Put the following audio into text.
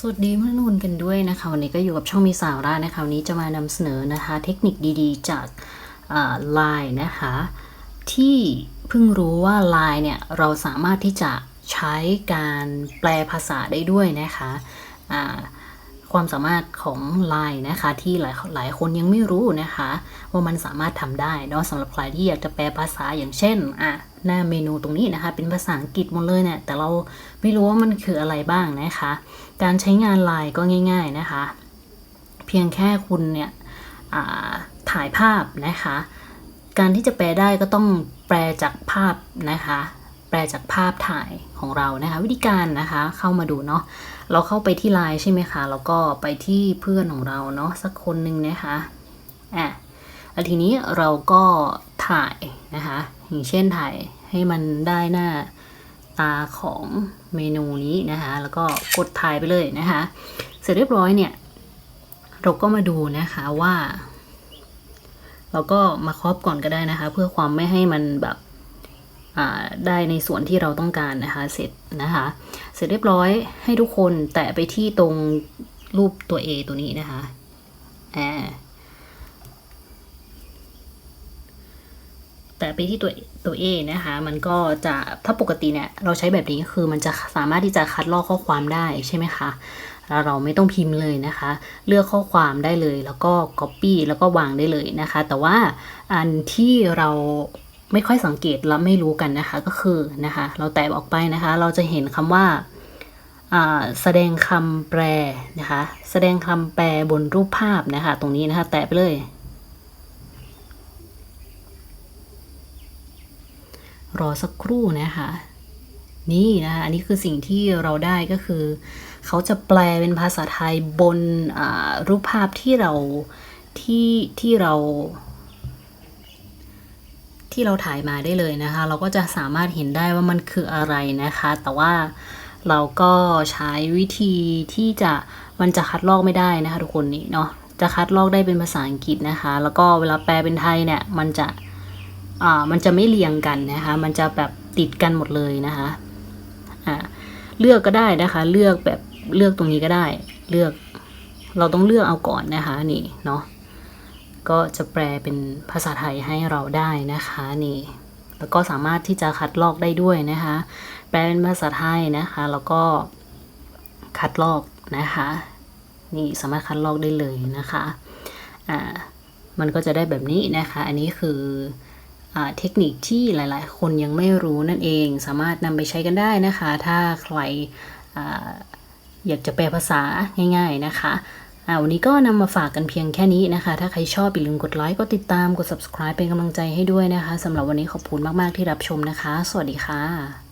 สวัสดีเพื่อนนุ่นกันด้วยนะคะวันนี้ก็อยู่กับช่องมีสาระนะคะวันนี้จะมานำเสนอนะคะ เทคนิคดีๆ จากไลน์นะคะ ที่เพิ่งรู้ว่า Line เนี่ยเราสามารถที่จะใช้การแปลภาษาได้ด้วยนะคะอ่า ความสามารถของ Line นะคะที่หลายหลายคนยังไม่รู้นะคะ ว่ามันสามารถทำได้เนอะสำหรับใครที่อยากจะแปลภาษาอย่างเช่นอะหน้าเมนูตรงนี้นะคะ เป็นภาษาอังกฤษหมดเลยเนี่ยแต่เราไม่รู้ว่ามันคืออะไรบ้างนะคะ การใช้งาน Line ก็ง่าย ๆนะคะ เพียงแค่คุณเนี่ยถ่ายภาพนะคะ การที่จะแปลได้ก็ต้องแปลจากภาพนะคะ ลจากภาพถ่ายของเรานะคะ วิธีการนะคะเข้ามาดูเนาะเราเข้าไปที่ไลน์ใช่ไหมคะแล้วก็ไปที่เพื่อนของเราเนาะสักคนหนึ่งนะคะอะแล้วทีนี้เราก็ถ่ายนะคะอย่างเช่นถ่ายให้มันได้หน้าตาของเมนูนี้นะคะแล้วก็กดถ่ายไปเลยนะคะเสร็จเรียบร้อยเนี่ยเราก็มาดูนะคะว่า เราก็มาครอบก่อนก็ได้นะคะ เพื่อความไม่ให้มันแบบ ได้ในส่วนที่เราต้องการนะคะ เสร็จนะคะ เสร็จเรียบร้อยให้ทุกคนแตะไปที่ตรงรูปตัว A ตัวนี้นะคะอ่าแตะไปที่ตัวตัว A นะคะ มันก็จะถ้าปกติเนี่ยเราใช้แบบนี้คือมันจะสามารถที่จะคัดลอกข้อความได้ใช่ไหมคะแล้วเราไม่ต้องพิมพ์เลยนะคะ เลือกข้อความได้เลยแล้วก็ Copy แล้วก็วางได้เลยนะคะ แต่ว่าอันที่เรา ไม่ค่อยสังเกตและไม่รู้กันนะคะก็คือนะคะ เราแตะออกไปนะคะ เราจะเห็นคำว่าอ่าแสดงคำแปลนะคะ แสดงคำแปลบนรูปภาพนะคะ ตรงนี้นะคะ แตะไปเลย รอสักครู่นะคะ นี่นะคะอันนี้คือสิ่งที่เราได้ก็คือ เขาจะแปลเป็นภาษาไทยบนรูปภาพที่เราที่ที่เรา ที่เราถ่ายมาได้เลยนะคะ เราก็จะสามารถเห็นได้ว่ามันคืออะไรนะคะ แต่ว่าเราก็ใช้วิธีที่จะมันจะคัดลอกไม่ได้นะคะทุกคนนี่เนาะจะคัดลอกได้เป็นภาษาอังกฤษนะคะ แล้วก็เวลาแปลเป็นไทยเนี่ยมันจะอ่ามันจะไม่เรียงกันนะคะ มันจะแบบติดกันหมดเลยนะคะอ่าเลือกก็ได้นะคะ เลือกแบบเลือกตรงนี้ก็ได้ เลือกเราต้องเลือกเอาก่อนนะคะนี่เนาะ ก็จะแปลเป็นภาษาไทยให้เราได้นะคะนี่แล้วก็สามารถที่จะคัดลอกได้ด้วยนะคะ แปลเป็นภาษาไทยนะคะ แล้วก็คัดลอกนะคะ นี่สามารถคัดลอกได้เลยนะคะอ่ามันก็จะได้แบบนี้นะคะ อันนี้คืออเทคนิคที่หลาย ๆ คนยังไม่รู้นั่นเอง สามารถนำไปใช้กันได้นะคะ ถ้าใครออยากจะแปลภาษาง่าย ๆ นะคะ อ่าวันนี้ก็นำมาฝากกันเพียงแค่นี้นะคะ ถ้าใครชอบอย่าลืมกดไลค์กดติดตามกด subscribe เป็นกำลังใจให้ด้วยนะคะสำหรับวันนี้ขอบคุณมาก ๆ ที่รับชมนะคะ สวัสดีค่ะ